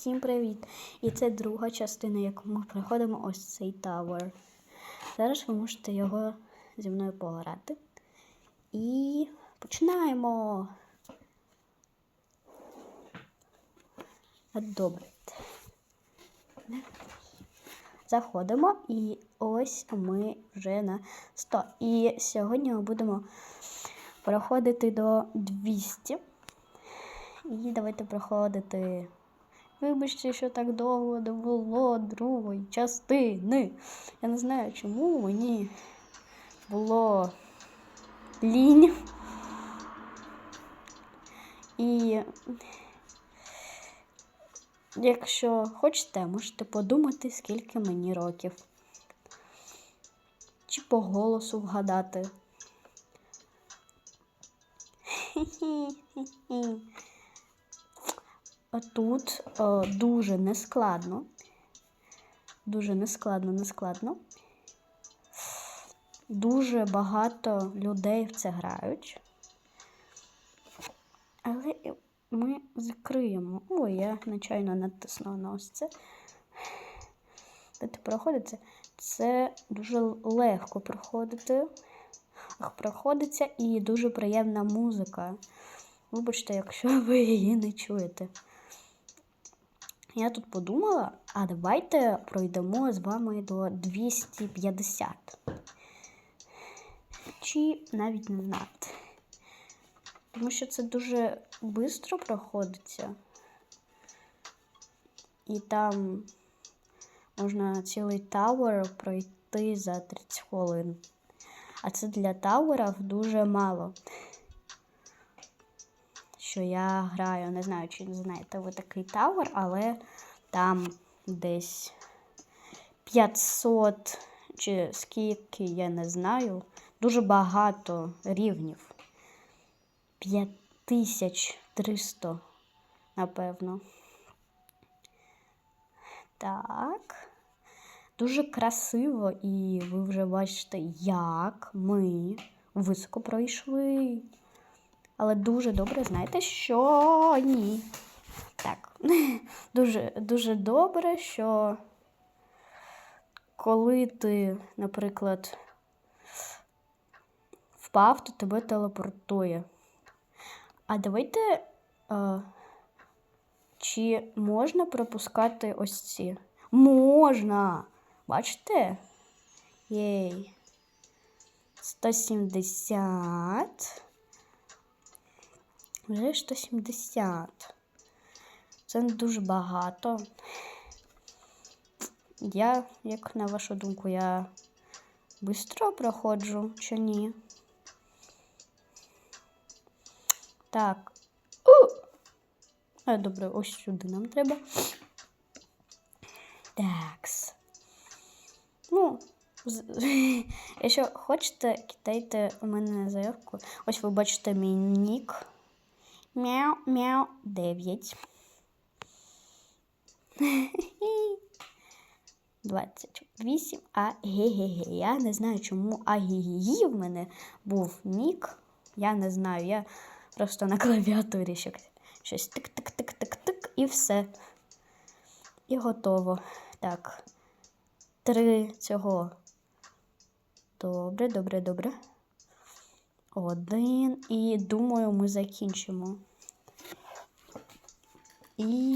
всім привіт! І це друга частина, яку ми проходимо ось цей тавер. Зараз ви можете його зі мною пограти. І починаємо. Добре. Заходимо і ось ми вже на 100. І сьогодні ми будемо проходити до 200. І давайте проходити. Вибачте, що так довго не було другої частини. Я не знаю, чому мені було лінь. І якщо хочете, можете подумати, скільки мені років. Чи по голосу вгадати. Хі-хі-хі-хі. Тут о, дуже нескладно. Дуже нескладно, нескладно. Дуже багато людей в це грають. Але ми закриємо. Ой, я нечайно натиснула на ось це. Дайте проходиться. Це дуже легко проходити. Проходиться і дуже приємна музика. Вибачте, якщо ви її не чуєте. Я тут подумала, а давайте пройдемо з вами до 250. Чи навіть не знати. Тому що це дуже швидко проходиться. І там можна цілий тавер пройти за 30 хвилин. А це для тауерів дуже мало що я граю, не знаю, чи знаєте ви такий тавер, але там десь 500 чи скільки, я не знаю, дуже багато рівнів. 5300, напевно. Так. Дуже красиво, і ви вже бачите, як ми високо пройшли. Але дуже добре знаєте, що ні. Так, дуже дуже добре, що коли ти, наприклад, впав, то тебе телепортує. А давайте, а, чи можна пропускати ось ці? Можна! Бачите? Єй. 170. Вже 170. Це не дуже багато. Я, як на вашу думку, я швидко проходжу чи ні? Так. У! А, добре, ось сюди нам треба. Такс. Ну, якщо хочете, кидайте у мене заявку. Ось ви бачите мій нік. Мяу, мяу, 9. 28. А ге-ге-ге. Я не знаю, чому а-ге-ге-ге в мене був нік. Я не знаю. Я просто на клавіатурі щось тик-тик-тик-тик-тик і все. І готово. Так. Три цього. Добре, добре, добре. Один. І думаю, ми закінчимо. І